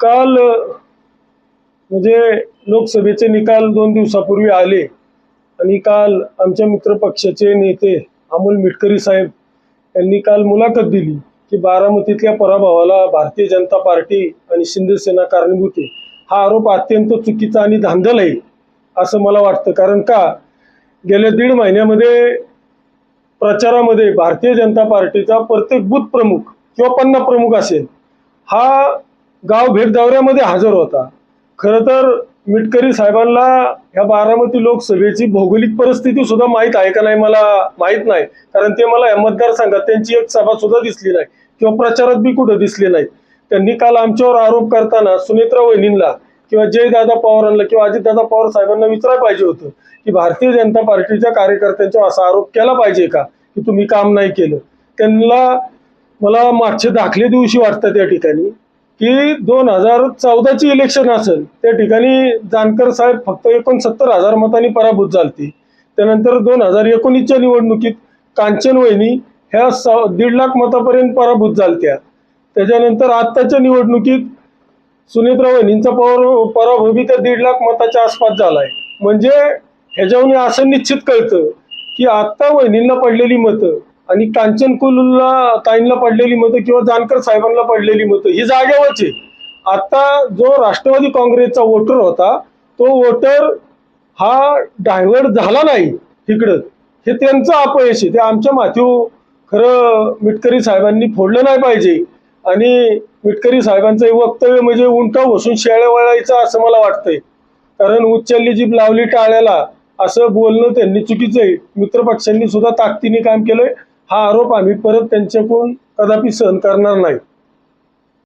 काल म्हणजे लोकसभेचे निकाल दोन दिवसापूर्वी आले आणि काल आमच्या मित्र पक्षाचे नेते अमोल मिटकरी साहेब यांनी काल मुलाखत दिली की बारामतीतल्या पराभवाला भारतीय जनता पार्टी आणि शिंदेसेना कारणीभूत आहे. हा आरोप अत्यंत चुकीचा आणि धांदल आहे असं मला वाटतं. कारण का? गेल्या दीड महिन्यामध्ये प्रचारामध्ये भारतीय जनता पार्टीचा प्रत्येक बूथ प्रमुख किंवा पन्ना प्रमुख असेल हा गाव भेट दौऱ्यामध्ये हजर होता. खरं तर मिटकरी साहेबांना ह्या बारामती लोकसभेची भौगोलिक परिस्थिती सुद्धा माहीत आहे का नाही मला माहीत नाही. कारण ते मला या मतदारसंघात त्यांची एक सभा सुद्धा दिसली नाही. किंवा प्रचारात बी कुठं दिसले नाही त्यांनी काल आमच्यावर आरोप करताना सुनेत्रा वहिनींना किंवा जयदादा पवारांना किंवा अजितदादा पवार साहेबांना विचारायला पाहिजे होतं की भारतीय जनता पार्टीच्या कार्यकर्त्यांच्यावर असा आरोप केला पाहिजे का? की तुम्ही काम नाही केलं. त्यांना मला मागचे दाखले दिवशी वाटतात या ठिकाणी. की दोन हजार चौदाची इलेक्शन असेल त्या ठिकाणी जानकर साहेब फक्त एकोणसत्तर हजार मतांनी पराभूत झालती. त्यानंतर दोन हजार एकोणीसच्या निवडणुकीत कांचन वहिनी ह्या स दीड लाख मतापर्यंत पराभूत झालत्या. त्याच्यानंतर आत्ताच्या निवडणुकीत सुनेत्रा वहिनींचा पराभव पराभवी त्या दीड लाख मताच्या आसपास झालाय. म्हणजे ह्याच्याहून असं निश्चित कळतं की आत्ता वहिनींना पडलेली मतं आणि कांचन कुलला ताईंना पडलेली मतं किंवा जानकर साहेबांना पडलेली मतं ही जागेवरच. आहे आता जो राष्ट्रवादी काँग्रेसचा वोटर होता तो वोटर हा डायव्हर्ट झाला नाही तिकडं हे त्यांचं अपयश आहे. ते आमच्या माथ्यू खरं मिटकरी साहेबांनी फोडलं नाही पाहिजे. आणि मिटकरी साहेबांचं हे वक्तव्य म्हणजे उंटा बसून शेळ्या वळायचं असं मला वाटतंय. कारण उच्चल्ली जीभ लावली टाळ्याला असं बोलणं त्यांनी चुकीचं आहे. मित्रपक्षांनी सुद्धा ताकदीने काम केलंय. हा आरोप आम्ही परत त्यांच्याकडून कदापि सहन करणार नाही.